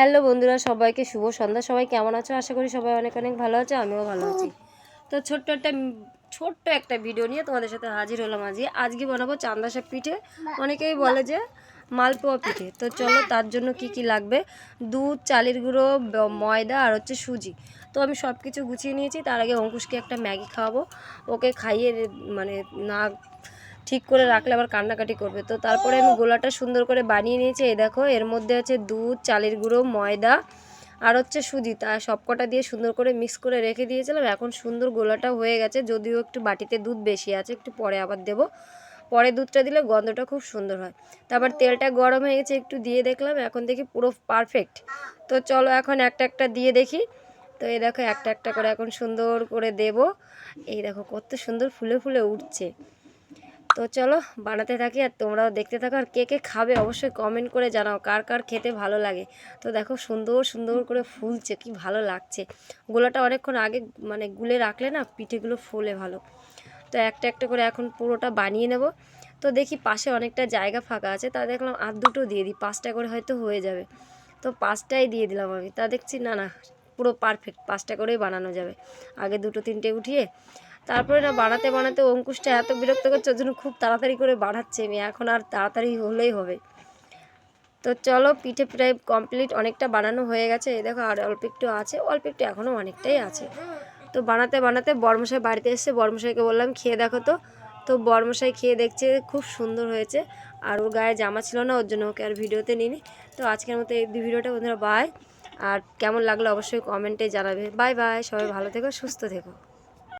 Hello বন্ধুরা, সবাইকে শুভ সন্ধ্যা। সবাই কেমন আছো? আশা করি সবাই অনেক অনেক ভালো আছে, আমিও ভালো আছি। তো ছোট্ট একটা ছোট্ট একটা ভিডিও নিয়ে তোমাদের সাথে হাজির হলাম আজকে আজকে বানাবো চান্দাসা পিঠে। অনেকেই বলে যে মালপোয়া পিঠে। তো চলো তার জন্য কি কি লাগবে? দুধ, চালের গুঁড়ো ময়দা আর হচ্ছে সুজি। তো আমি সব কিছু গুছিয়ে নিয়েছি। তার আগে অঙ্কুশকে একটা ম্যাগি খাওয়াবো। ওকে খাইয়ে মানে না ঠিক করে রাখলে আবার কান্নাকাটি করবে। তো তারপরে আমি গোলাটা সুন্দর করে বানিয়ে নিয়েছি। এই দেখো, এর মধ্যে আছে দুধ, চালের গুঁড়ো, ময়দা আর হচ্ছে সুজি তা সবকটা দিয়ে সুন্দর করে মিক্স করে রেখে দিয়েছিলাম। এখন সুন্দর গোলাটা হয়ে গেছে। যদিও একটু বাটিতে দুধ বেশি আছে, একটু পরে আবার দেবো। পরে দুধটা দিলে গন্ধটা খুব সুন্দর হয়। তারপর তেলটা গরম হয়ে গেছে, একটু দিয়ে দেখলাম। এখন দেখি পুরো পারফেক্ট তো চলো এখন একটা একটা দিয়ে দেখি। তো এই দেখো, একটা একটা করে এখন সুন্দর করে দেব। এই দেখো, কত সুন্দর ফুলে ফুলে উঠছে। তো চলো বানাতে থাকি আর তোমরাও দেখতে থাকো আর কে কে খাবে অবশ্যই কমেন্ট করে জানাও কার কার খেতে ভালো লাগে। তো দেখো সুন্দর সুন্দর করে ফুলছে, কি ভালো লাগছে। গোলাটা অনেকক্ষণ আগে মানে গুলে রাখলে না পিঠেগুলো ফুলে ভালো। তো একটা একটা করে এখন পুরোটা বানিয়ে নেব। তো দেখি পাশে অনেকটা জায়গা ফাঁকা আছে, তা দেখলাম আর দুটো দিয়ে দিই, পাঁচটা করে হয়তো হয়ে যাবে। তো পাঁচটাই দিয়ে দিলাম আমি, তা দেখছি না না পুরো পারফেক্ট পাঁচটা করেই বানানো যাবে। আগে দুটো তিনটে উঠিয়ে তারপরে না বানাতে বানাতে অঙ্কুশটা এত বিরক্ত করছে, ওর জন্য খুব তাড়াতাড়ি করে বাড়াচ্ছে আমি এখন আর তাড়াতাড়ি হলেই হবে। তো চলো, পিঠে প্রায় কমপ্লিট অনেকটা বানানো হয়ে গেছে। এই দেখো, আর অল্প একটু আছে, অল্প একটু এখনও অনেকটাই আছে। তো বানাতে বানাতে বর্মশাই বাড়িতে এসছে। বর্মশাইকে বললাম, খেয়ে দেখো তো। তো বর্মশাই খেয়ে দেখছে, খুব সুন্দর হয়েছে। আর ওর গায়ে জামা ছিল না, ওর জন্য ওকে আর ভিডিওতে নিইনি। তো আজকের মতো এই ভিডিওটা, বন্ধুরা বাই আর কেমন লাগল অবশ্যই কমেন্টে জানাবে। বাই বাই সবাই ভালো থেকো, সুস্থ থেকো।